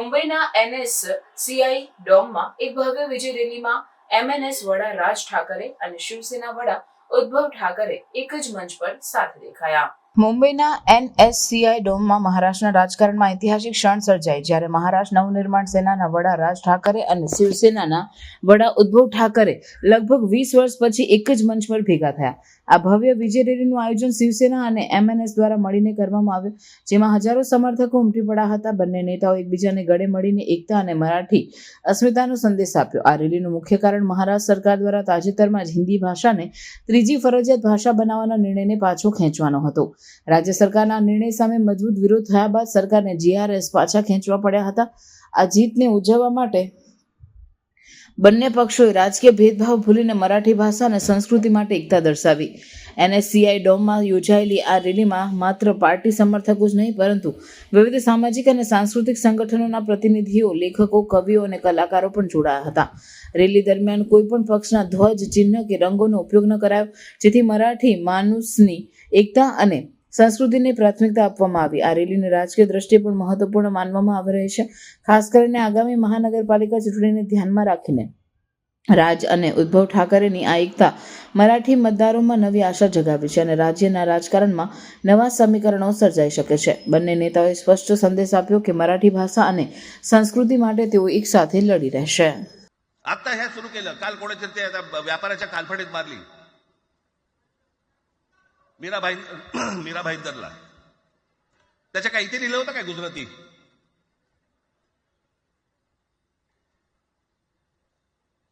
મુંબઈના NS CI ડોમમાં એક ભવ્ય વિજય રેલીમાં એમએનએસ વડા રાજ ઠાકરે અને શિવસેના વડા ઉદ્ધવ ઠાકરે એક જ મંચ પર સાથે દેખાયા. મુંબઈના એનએસસીઆઈ ડોમમાં મહારાષ્ટ્રના રાજકારણમાં ઐતિહાસિક ક્ષણ સર્જાઈ જ્યારે મહારાષ્ટ્ર નવનિર્માણ સેનાના વડા રાજ ઠાકરે અને શિવસેનાના વડા ઉદ્ધવ ઠાકરે લગભગ વીસ વર્ષ પછી એક જ મંચ પર ભેગા થયા. આ ભવ્ય વિજય રેલીનું આયોજન શિવસેના અને એમએનએસ દ્વારા મળીને કરવામાં આવ્યું, જેમાં હજારો સમર્થકો ઉમટી પડ્યા હતા. બંને નેતાઓ એકબીજાને ગળે મળીને એકતા અને મરાઠી અસ્મિતાનો સંદેશ આપ્યો. આ રેલીનું મુખ્ય કારણ મહારાષ્ટ્ર સરકાર દ્વારા તાજેતરમાં જ હિન્દી ભાષાને ત્રીજી ફરજિયાત ભાષા બનાવવાના નિર્ણયને પાછો ખેંચવાનો હતો. રાજ્ય સરકારના નિર્ણય સામે મજબૂત વિરોધ થયા બાદ સરકારને જીઆરએસ પાછા ખેંચવા પડ્યા હતા. આ જીતને ઉજવવા માટે બંને પક્ષોએ રાજકીય ભેદભાવ ભૂલીને મરાઠી ભાષા અને સંસ્કૃતિ માટે એકતા દર્શાવી. એનએસસીઆઈ ડોમમાં યોજાયેલી આ રેલીમાં માત્ર પાર્ટી સમર્થકો જ નહીં, પરંતુ વિવિધ સામાજિક અને સાંસ્કૃતિક સંગઠનોના પ્રતિનિધિઓ, લેખકો, કવિઓ અને કલાકારો પણ જોડાયા હતા. રેલી દરમિયાન કોઈ પણ પક્ષના ધ્વજ, ચિહ્ન કે રંગોનો ઉપયોગ ન કરાયો, જેથી મરાઠી માનુસની એકતા અને સંસ્કૃતિને પ્રાથમિકતા આપવામાં આવી. આ રેલીને રાજકીય દ્રષ્ટિએ પણ મહત્વપૂર્ણ માનવામાં આવી રહી છે. ખાસ કરીને આગામી મહાનગરપાલિકા ચૂંટણીને ધ્યાનમાં રાખીને. રાજ અને ઉદ્ધવ ઠાકરેની આ એકતા મરાઠી મતદારોમાં નવી આશા જગાવી છે અને રાજ્યના રાજકારણમાં નવા સમીકરણો સર્જાઈ શકે છે બંને નેતાઓએ સ્પષ્ટ સંદેશ આપ્યો કે મરાઠી ભાષા અને સંસ્કૃતિ માટે તેઓ એક સાથે લડી રહેશે आता ह्या सुरू केलं काल कोणाच्या ते आता व्यापाराच्या कालफडीत मारली मीरा भाई मीरा भाईंदरला त्याच्या काही ते लिहिलं होतं काय गुजराती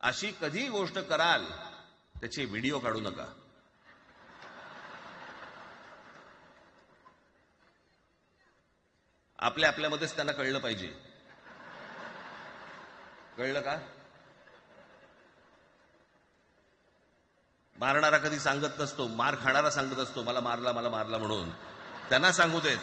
अशी कधी गोष्ट कराल त्याचे व्हिडिओ काढू नका. आपल्या आपल्यामध्येच त्यांना कळलं पाहिजे. कळलं का? मारणारा कधी सांगत नसतो मार खाणारा सांगत असतो मला मारला मला मारला म्हणून. त्यांना सांगू देत.